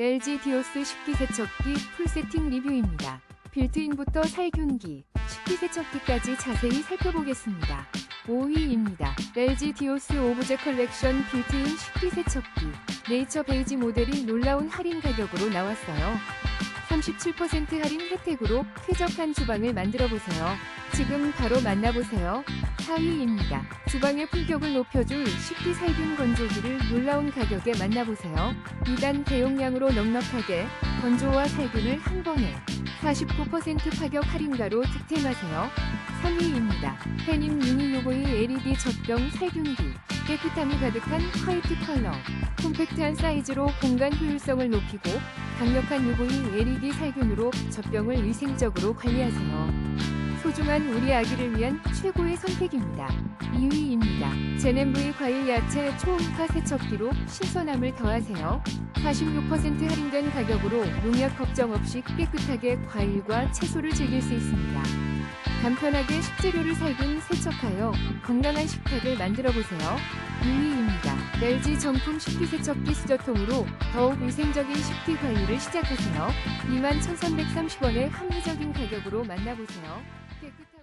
LG 디오스 식기 세척기 풀세팅 리뷰입니다. 빌트인부터 살균기, 식기 세척기까지 자세히 살펴보겠습니다. 5위입니다. LG 디오스 오브제 컬렉션 빌트인 식기 세척기 네이처 베이지 모델이 놀라운 할인 가격으로 나왔어요. 37% 할인 혜택으로 쾌적한 주방을 만들어 보세요. 지금 바로 만나보세요. 4위입니다. 주방의 품격을 높여줄 식기 살균 건조기를 놀라운 가격에 만나보세요. 2단 대용량으로 넉넉하게 건조와 살균을 한 번에 49% 파격 할인가로 득템하세요. 3위입니다. 페님 미니 요보이 LED 젖병 살균기 깨끗함이 가득한 화이트 컬러 콤팩트한 사이즈로 공간 효율성을 높이고 강력한 UV LED 살균으로 젖병을 위생적으로 관리하세요. 소중한 우리 아기를 위한 최고의 선택입니다. 2위입니다. 제넨브이 과일 야채 초음파 세척기로 신선함을 더하세요. 46% 할인된 가격으로 농약 걱정 없이 깨끗하게 과일과 채소를 즐길 수 있습니다. 간편하게 식재료를 살균 세척하여 건강한 식탁을 만들어 보세요. 2위입니다. LG 정품 식기 세척기 수저통으로 더욱 위생적인 식기 관리를 시작하세요. 21,330원의 합리적인 가격으로 만나보세요. 깨끗한